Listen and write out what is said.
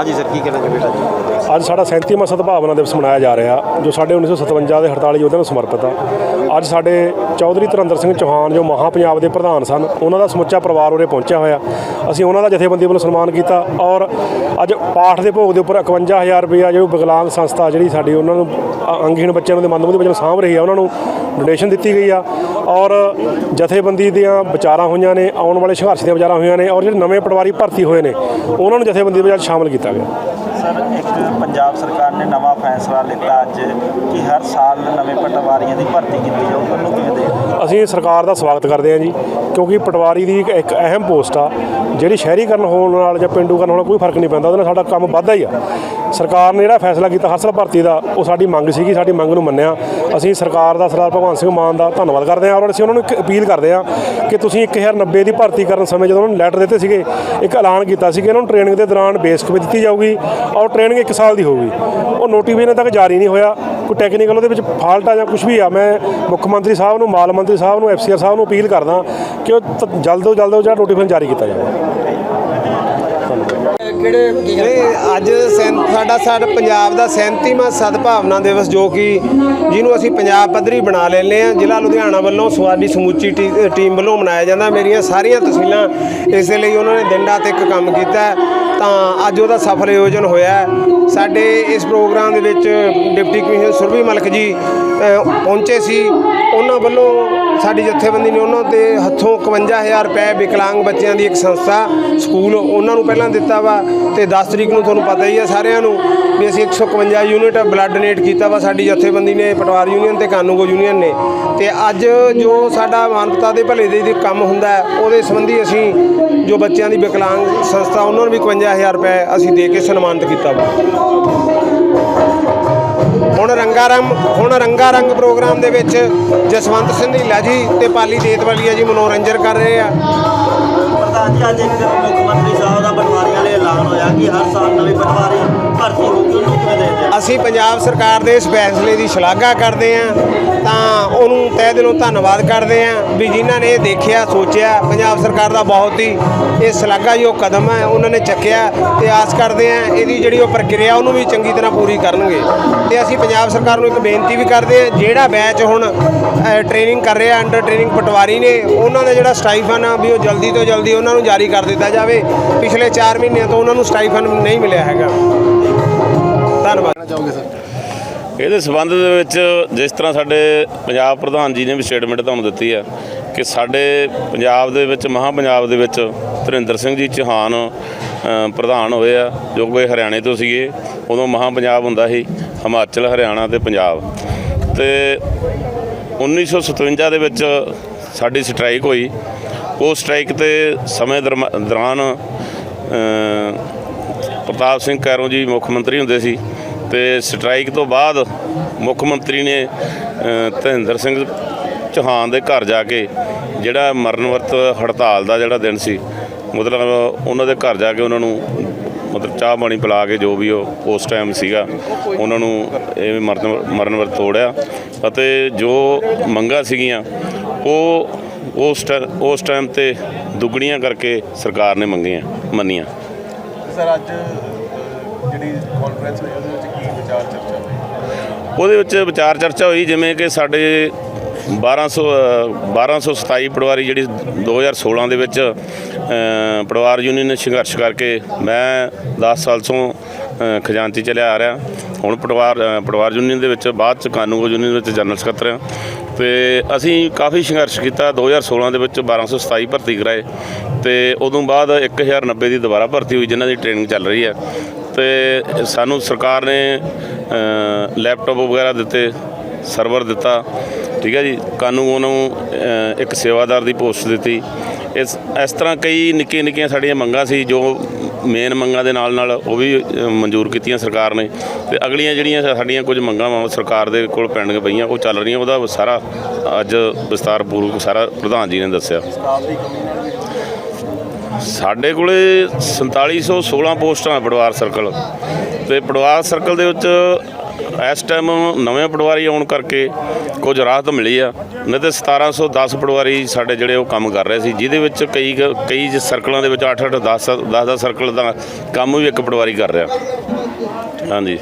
ਹਾਂਜੀ ਸਰ ਕੀ ਕਹਿਣਾ ਚਾਹੁੰਦੇ ਜੀ ਅੱਜ ਸਾਡਾ 37ਵਾਂ ਸਦਭਾਵਨਾ ਦਿਵਸ ਮਨਾਇਆ ਜਾ ਰਿਹਾ, ਜੋ ਸਾਡੇ 1957 ਦੇ 48 ਯੋਧਿਆਂ ਨੂੰ ਸਮਰਪਿਤ ਆ। ਅੱਜ ਸਾਡੇ ਚੌਧਰੀ ਧਰਮਿੰਦਰ ਸਿੰਘ ਚੌਹਾਨ ਜੋ ਮਹਾ ਪੰਜਾਬ ਦੇ ਪ੍ਰਧਾਨ ਸਨ, ਉਹਨਾਂ ਦਾ ਸਮੁੱਚਾ ਪਰਿਵਾਰ ਉਰੇ ਪਹੁੰਚਿਆ ਹੋਇਆ। ਅਸੀਂ ਉਹਨਾਂ ਦਾ ਜਥੇਬੰਦੀ ਵੱਲੋਂ ਸਨਮਾਨ ਕੀਤਾ ਔਰ ਅੱਜ ਪਾਠ ਦੇ ਭੋਗ ਦੇ ਉੱਪਰ 51000 ਰੁਪਇਆ ਜੋ ਵਿਕਲਾਂਗ ਸੰਸਥਾ ਜਿਹੜੀ ਸਾਡੀ ਉਹਨਾਂ ਨੂੰ, ਅ- ਅੰਗਹੀਣ ਬੱਚਿਆਂ ਨੂੰ ਦੇ ਮੰਦਬੁੱਧ ਵਜੋਂ ਸਾਂਭ ਰਹੀ ਆ, ਉਹਨਾਂ ਨੂੰ ਡੋਨੇਸ਼ਨ ਦਿੱਤੀ ਗਈ ਆ। ਔਰ ਜਥੇਬੰਦੀ ਦੀਆਂ ਵਿਚਾਰਾਂ ਹੋਈਆਂ ਨੇ, ਆਉਣ ਵਾਲੇ ਸੰਘਰਸ਼ ਦੀਆਂ ਵਿਚਾਰਾਂ ਹੋਈਆਂ ਨੇ ਔਰ ਜਿਹੜੇ ਨਵੇਂ ਪਟਵਾਰੀ ਭਰਤੀ ਹੋਏ ਨੇ, ਉਹਨਾਂ ਨੂੰ ਜਥੇਬੰਦੀ ਵਿੱਚ ਅੱਜ ਸ਼ਾਮਲ ਕੀਤਾ ਗਿਆ। ਸਰ, ਇੱਕ ਪੰਜਾਬ ਸਰਕਾਰ ਨੇ ਨਵਾਂ ਫੈਸਲਾ ਲਿੱਤਾ ਅੱਜ ਕਿ ਹਰ ਸਾਲ ਨਵੇਂ ਪਟਵਾਰੀਆਂ ਦੀ ਭਰਤੀ ਕੀਤੀ ਜਾਊਗੀ ਉਹਨੂੰ ਕਿਵੇਂ ਦੇਖਦੇ ਅਸੀਂ ਸਰਕਾਰ ਦਾ ਸਵਾਗਤ ਕਰਦੇ ਹਾਂ ਜੀ, ਕਿਉਂਕਿ ਪਟਵਾਰੀ ਦੀ ਇੱਕ- ਇੱਕ ਅਹਿਮ ਪੋਸਟ ਆ, ਜਿਹੜੀ ਸ਼ਹਿਰੀਕਰਨ ਹੋਣ ਨਾਲ ਜਾਂ ਪਿੰਡੂਕਰਨ ਹੋਣ ਨਾਲ ਕੋਈ ਫ਼ਰਕ ਨਹੀਂ ਪੈਂਦਾ, ਉਹਦੇ ਨਾਲ ਸਾਡਾ ਕੰਮ ਵੱਧਦਾ ਹੀ ਆ। ਸਰਕਾਰ ਨੇ ਜਿਹੜਾ ਫੈਸਲਾ ਕੀਤਾ ਹਰਸਲ ਭਰਤੀ ਦਾ, ਉਹ ਸਾਡੀ ਮੰਗ ਸੀਗੀ, ਸਾਡੀ ਮੰਗ ਨੂੰ ਮੰਨਿਆ। ਅਸੀਂ ਸਰਕਾਰ ਦਾ, ਸਰਦਾਰ ਭਗਵੰਤ ਸਿੰਘ ਮਾਨ ਦਾ ਧੰਨਵਾਦ ਕਰਦੇ ਹਾਂ ਔਰ ਅਸੀਂ ਉਹਨਾਂ ਨੂੰ ਇੱਕ ਅਪੀਲ ਕਰਦੇ ਹਾਂ ਕਿ ਤੁਸੀਂ 1090 ਦੀ ਭਰਤੀ ਕਰਨ ਸਮੇਂ ਜਦੋਂ ਉਹਨਾਂ ਨੂੰ ਲੈਟਰ ਦਿੱਤੇ ਸੀਗੇ, ਇੱਕ ਐਲਾਨ ਕੀਤਾ ਸੀ ਕਿ ਇਹਨਾਂ ਨੂੰ ਟ੍ਰੇਨਿੰਗ ਦੇ ਦੌਰਾਨ ਬੇਸਿਕ ਵੀ ਦਿੱਤੀ ਜਾਊਗੀ ਔਰ ਟ੍ਰੇਨਿੰਗ 1 ਸਾਲ ਦੀ ਹੋਊਗੀ। ਉਹ ਨੋਟੀਫਿਕੇਸ਼ਨ ਤੱਕ ਜਾਰੀ ਨਹੀਂ ਹੋਇਆ, ਕੋਈ ਟੈਕਨੀਕਲ ਉਹਦੇ ਵਿੱਚ ਫਾਲਟ ਆ ਜਾਂ ਕੁਝ ਵੀ ਆ, ਮੈਂ ਮੁੱਖ ਮੰਤਰੀ ਸਾਹਿਬ ਨੂੰ, ਮਾਲ ਮੰਤਰੀ ਸਾਹਿਬ ਨੂੰ ਐਫਸੀਆਰ ਸਾਹਿਬ ਨੂੰ ਅਪੀਲ ਕਰਦਾ ਕਿ ਉਹ ਤ- ਜਲਦ ਤੋਂ ਜਲਦ ਉਹ ਜਿਹੜਾ ਨੋਟੀਫਿਕੇਸ਼ਨ ਜਾਰੀ ਕੀਤਾ ਜਾਵੇ। ਇਹ ਅੱਜ ਸੈਂ ਸਾਡਾ ਸਾਡ ਪੰਜਾਬ ਦਾ 37ਵਾਂ ਸਦਭਾਵਨਾ ਦਿਵਸ ਜੋ ਕਿ ਜਿਹਨੂੰ ਅਸੀਂ ਪੰਜਾਬ ਪੱਧਰੀ ਬਣਾ ਲੈਂਦੇ ਆ ਜ਼ਿਲ੍ਹਾ ਲੁਧਿਆਣਾ ਵੱਲੋਂ ਸਵਾਦੀ ਸਮੁੱਚੀ ਟੀ- ਟੀਮ ਵੱਲੋਂ ਮਨਾਇਆ ਜਾਂਦਾ। ਮੇਰੀਆਂ ਸਾਰੀਆਂ ਤਸਵੀਰਾਂ ਇਸੇ ਲਈ ਉਹਨਾਂ ਨੇ ਦਿਨ ਰਾਤ ਇੱਕ ਕੰਮ ਕੀਤਾ ਹੈ। ਤਾਂ ਅੱਜ ਉਹਦਾ ਸਫਲ ਆਯੋਜਨ ਹੋਇਆ ਹੈ। ਸਾਡੇ ਇਸ ਪ੍ਰੋਗਰਾਮ ਦੇ ਵਿੱਚ ਡਿਪਟੀ ਕਮਿਸ਼ਨਰ ਸੁਰਭੀ ਮਲਕ ਜੀ ਅ, ਪਹੁੰਚੇ ਸੀ। ਉਹਨਾਂ ਵੱਲੋਂ ਸਾਡੀ ਜਥੇਬੰਦੀ ਨੇ ਉਹਨਾਂ ਦੇ ਹੱਥੋਂ 51000 ਰੁਪਏ ਵਿਕਲਾਂਗ ਬੱਚਿਆਂ ਦੀ ਇੱਕ ਸੰਸਥਾ ਸਕੂਲ ਉਹਨਾਂ ਨੂੰ ਪਹਿਲਾਂ ਦਿੱਤਾ ਵਾ। ਤੇ 10 ਤਰੀਕ ਨੂੰ ਤੁਹਾਨੂੰ ਪਤਾ ਹੀ ਆ ਸਾਰਿਆਂ ਨੂੰ ਵੀ ਅਸੀਂ 151 ਯੂਨਿਟ ਬਲੱਡ ਡੋਨੇਟ ਕੀਤਾ ਵਾ, ਸਾਡੀ ਜਥੇਬੰਦੀ ਨੇ, ਪਟਵਾਰ ਯੂਨੀਅਨ ਤੇ ਕਾਨੂੰਗੋ ਯੂਨੀਅਨ ਨੇ। ਤੇ ਅੱਜ ਜੋ ਸਾਡਾ ਮਾਨਵਤਾ ਦੇ ਭਲੇ ਦੇ ਕੰਮ ਹੁੰਦਾ ਉਹਦੇ ਸੰਬੰਧੀ ਅਸੀਂ ਜੋ ਬੱਚਿਆਂ ਦੀ ਵਿਕਲਾਂਗ ਸੰਸਥਾ, ਉਹਨਾਂ ਨੂੰ ਵੀ 51000 ਰੁਪਏ ਅਸੀਂ ਦੇ ਕੇ ਸਨਮਾਨਿਤ ਕੀਤਾ ਵਾ। ਹੁਣ ਰੰਗਾਰੰਗ ਹੁਣ ਰੰਗਾਰੰਗ ਪ੍ਰੋਗਰਾਮ ਦੇ ਵਿੱਚ ਜਸਵੰਤ ਸਿੰਘ ਢੀਲਾ ਜੀ ਤੇ ਪਾਲੀ ਦੇਤਵਾਲੀਆ ਜੀ ਮਨੋਰੰਜਨ ਕਰ ਰਹੇ ਆ। ਪ੍ਰਧਾਨ ਜੀ, ਅੱਜ ਇੱਕ ਮੁੱਖ ਮੰਤਰੀ ਹੋਇਆ ਕਿ ਹਰ ਸਾਲ ਨਵੇਂ ਪਟਵਾਰੀ ਭਰਤੀ ਹੋਊਗੀ ਉਹਨੂੰ ਕਿਵੇਂ ਦੇਖਦੇ ਹੋ? ਅਸੀਂ ਪੰਜਾਬ ਸਰਕਾਰ ਦੇ ਇਸ ਫੈਸਲੇ ਦੀ ਸ਼ਲਾਘਾ ਕਰਦੇ ਹਾਂ, ਤਾਂ ਉਹਨੂੰ ਤਹਿ ਦਿਲੋਂ ਧੰਨਵਾਦ ਕਰਦੇ ਹਾਂ ਵੀ ਜਿਨ੍ਹਾਂ ਨੇ ਇਹ ਦੇਖਿਆ, ਸੋਚਿਆ, ਪੰਜਾਬ ਸਰਕਾਰ ਦਾ ਬਹੁਤ ਹੀ ਇਹ ਸ਼ਲਾਘਾਯੋਗ ਕਦਮ ਹੈ, ਉਹਨਾਂ ਨੇ ਚੱਕਿਆ ਤੇ ਆਸ ਕਰਦੇ ਹਾਂ ਇਹਦੀ ਜਿਹੜੀ ਉਹ ਪ੍ਰਕਿਰਿਆ ਉਹਨੂੰ ਵੀ ਚੰਗੀ ਤਰ੍ਹਾਂ ਪੂਰੀ ਕਰਨਗੇ। ਤੇ ਅਸੀਂ ਪੰਜਾਬ ਸਰਕਾਰ ਨੂੰ ਇੱਕ ਬੇਨਤੀ ਵੀ ਕਰਦੇ ਹਾਂ, ਜਿਹੜਾ ਬੈਚ ਹੁਣ ਟ੍ਰੇਨਿੰਗ ਕਰ ਰਿਹਾ ਅੰਡਰ ਟ੍ਰੇਨਿੰਗ ਪਟਵਾਰੀ ਨੇ, ਉਹਨਾਂ ਦਾ ਜਿਹੜਾ ਸਟਾਈਫਨ ਆ ਵੀ ਉਹ ਜਲਦੀ ਤੋਂ ਜਲਦੀ ਉਹਨਾਂ ਨੂੰ ਜਾਰੀ ਕਰ ਦਿੱਤਾ ਜਾਵੇ। ਪਿਛਲੇ 4 ਮਹੀਨਿਆਂ ਤੋਂ ਉਹਨਾਂ ਨੂੰ ਸਟਾਈਫਨ ਨਹੀਂ ਮਿਲਿਆ ਹੈਗਾ। ਧੰਨਵਾਦ। ਇਹਦੇ ਸਬੰਧ ਦੇ ਵਿੱਚ ਜਿਸ ਤਰ੍ਹਾਂ ਸਾਡੇ ਪੰਜਾਬ ਪ੍ਰਧਾਨ ਜੀ ਨੇ ਵੀ ਸਟੇਟਮੈਂਟ ਤੁਹਾਨੂੰ ਦਿੱਤੀ ਹੈ ਕਿ ਸਾਡੇ ਪੰਜਾਬ ਦੇ ਵਿੱਚ ਮਹਾ ਪੰਜਾਬ ਦੇ ਵਿੱਚ ਧਰਿੰਦਰ ਸਿੰਘ ਜੀ ਚੌਹਾਨ ਪ੍ਰਧਾਨ ਹੋਏ ਆ ਜੋ ਕਿ ਹਰਿਆਣੇ ਤੋਂ ਸੀਗੇ ਉਦੋਂ ਮਹਾ ਪੰਜਾਬ ਹੁੰਦਾ ਸੀ ਹਿਮਾਚਲ ਹਰਿਆਣਾ ਤੇ ਪੰਜਾਬ। ਤੇ 1957 ਦੇ ਵਿੱਚ ਸਾਡੀ ਸਟ੍ਰਾਈਕ ਹੋਈ। ਉਹ ਸਟ੍ਰਾਈਕ ਤੇ ਸਮੇਂ ਦਰਮਾ- ਦੌਰਾਨ ਅ, ਪ੍ਰਤਾਪ ਸਿੰਘ ਕੈਰੋਂ ਜੀ ਮੁੱਖ ਮੰਤਰੀ ਹੁੰਦੇ ਸੀ ਤੇ ਸਟ੍ਰਾਈਕ ਤੋਂ ਬਾਅਦ ਮੁੱਖ ਮੰਤਰੀ ਨੇ ਅ, ਧਿੰਦਰ ਸਿੰਘ ਚੌਹਾਨ ਦੇ ਘਰ ਜਾ ਕੇ ਜਿਹੜਾ ਮਰਨ ਵਰਤ ਹੜਤਾਲ ਦਾ ਜਿਹੜਾ ਦਿਨ ਸੀ ਮਤਲਬ ਉਹਨਾਂ ਦੇ ਘਰ ਜਾ ਕੇ ਉਹਨਾਂ ਨੂੰ ਮਤਲਬ ਚਾਹ ਪਾਣੀ ਪਿਲਾ ਕੇ ਜੋ ਵੀ ਉਹ ਉਸ ਟਾਈਮ ਸੀਗਾ ਉਹਨਾਂ ਨੂੰ ਇਹ ਮਰਨ ਮਰਨ ਵਰਤ ਤੋੜਿਆ ਅਤੇ ਜੋ ਮੰਗਾਂ ਸੀਗੀਆਂ ਉਹ ਉਸ ਟੈ- ਉਸ ਟਾਈਮ ਤੇ ਦੁੱਗਣੀਆਂ ਕਰਕੇ ਸਰਕਾਰ ਨੇ ਮੰਗੀਆਂ ਮੰਨੀਆਂ। ਸਰ ਅੱਜ ਜਿਹੜੀ ਕਾਨਫਰੰਸ ਹੋਈ ਉਹਦੇ ਵਿੱਚ ਕੀ ਵਿਚਾਰ ਚਰਚਾ ਹੋਈ? ਉਹਦੇ ਵਿੱਚ ਵਿਚਾਰ ਚਰਚਾ ਹੋਈ ਜਿਵੇਂ ਕਿ ਸਾਡੇ 1200 ਅ, 1227 ਪਟਵਾਰੀ ਜਿਹੜੀ 2016 ਦੇ ਵਿੱਚ ਪਰਿਵਾਰ ਯੂਨੀਅਨ ਨੇ ਸੰਘਰਸ਼ ਕਰਕੇ ਮੈਂ 10 ਸਾਲ ਤੋਂ ਖਜ਼ਾਨਚੀ ਚਲਿਆ ਆ ਰਿਹਾ। ਹੁਣ ਪਟਵਾਰ ਪਟਵਾਰ ਯੂਨੀਅਨ ਦੇ ਵਿੱਚ ਬਾਅਦ ਚ ਕਾਨੂੰਗੋ ਯੂਨੀਅਨ ਵਿੱਚ ਜਨਰਲ ਸਕੱਤਰ ਆ। ਤੇ ਅਸੀਂ ਕਾਫੀ ਸੰਘਰਸ਼ ਕੀਤਾ 2016 ਦੇ ਵਿੱਚ 1227 ਭਰਤੀ ਕਰਾਏ। ਤੇ ਉਦੋਂ ਬਾਅਦ 1090 ਦੀ ਦੁਬਾਰਾ ਭਰਤੀ ਹੋਈ ਜਿਨ੍ਹਾਂ ਦੀ ਟ੍ਰੇਨਿੰਗ ਚੱਲ ਰਹੀ ਹੈ ਤੇ ਸਾਨੂੰ ਸਰਕਾਰ ਨੇ ਅ, ਲੈਪਟਾਪ ਵਗੈਰਾ ਦਿੱਤੇ ਸਰਵਰ ਦਿੱਤਾ। ਠੀਕ ਹੈ ਜੀ? ਕਾਨੂੰਨ ਨੂੰ ਇੱਕ ਸੇਵਾਦਾਰ ਦੀ ਪੋਸਟ ਦਿੱਤੀ। ਇਸ ਇਸ ਤਰ੍ਹਾਂ ਕਈ ਨਿੱਕੀਆਂ ਨਿੱਕੀਆਂ ਸਾਡੀਆਂ ਮੰਗਾਂ ਸੀ ਜੋ ਮੇਨ ਮੰਗਾਂ ਦੇ ਨਾਲ ਨਾਲ ਉਹ ਵੀ ਅ, ਮਨਜ਼ੂਰ ਕੀਤੀਆਂ ਸਰਕਾਰ ਨੇ। ਤੇ ਅਗਲੀਆਂ ਜਿਹੜੀਆਂ ਸਾਡੀਆਂ ਕੁਝ ਮੰਗਾਂ ਵਾ ਉਹ ਸਰਕਾਰ ਦੇ ਕੋਲ ਪੈਂਡਿੰਗ ਪਈਆਂ ਉਹ ਚੱਲ ਰਹੀਆਂ ਉਹਦਾ ਸਾਰਾ ਅੱਜ ਵਿਸਤਾਰਪੂਰਵਕ ਸਾਰਾ ਪ੍ਰਧਾਨ ਜੀ ਨੇ ਦੱਸਿਆ। ਸਾਡੇ ਕੋਲੇ 4716 ਪੋਸਟਾਂ ਹੈ ਪਟਵਾਰ ਸਰਕਲ ਤੇ ਪਟਵਾਰ ਸਰਕਲ ਦੇ ਵਿੱਚ ਇਸ ਟਾਈਮ ਨਵੇਂ ਪਟਵਾਰੀ ਆਉਣ ਕਰਕੇ ਕੁਝ ਰਾਹਤ ਮਿਲੀ ਆ। ਨਹੀਂ ਤੇ 1710 ਪਟਵਾਰੀ ਸਾਡੇ ਜਿਹੜੇ ਉਹ ਕੰਮ ਕਰ ਰਹੇ ਸੀ, ਜਿਹਦੇ ਵਿੱਚ ਕਈ ਕਈ ਜ ਸਰਕਲਾਂ ਦੇ ਵਿੱਚ 8 8 10 10 10 ਸਰਕਲ ਦਾ ਕੰਮ ਵੀ ਇੱਕ ਪਟਵਾਰੀ ਕਰ ਰਿਹਾ। ਹਾਂਜੀ।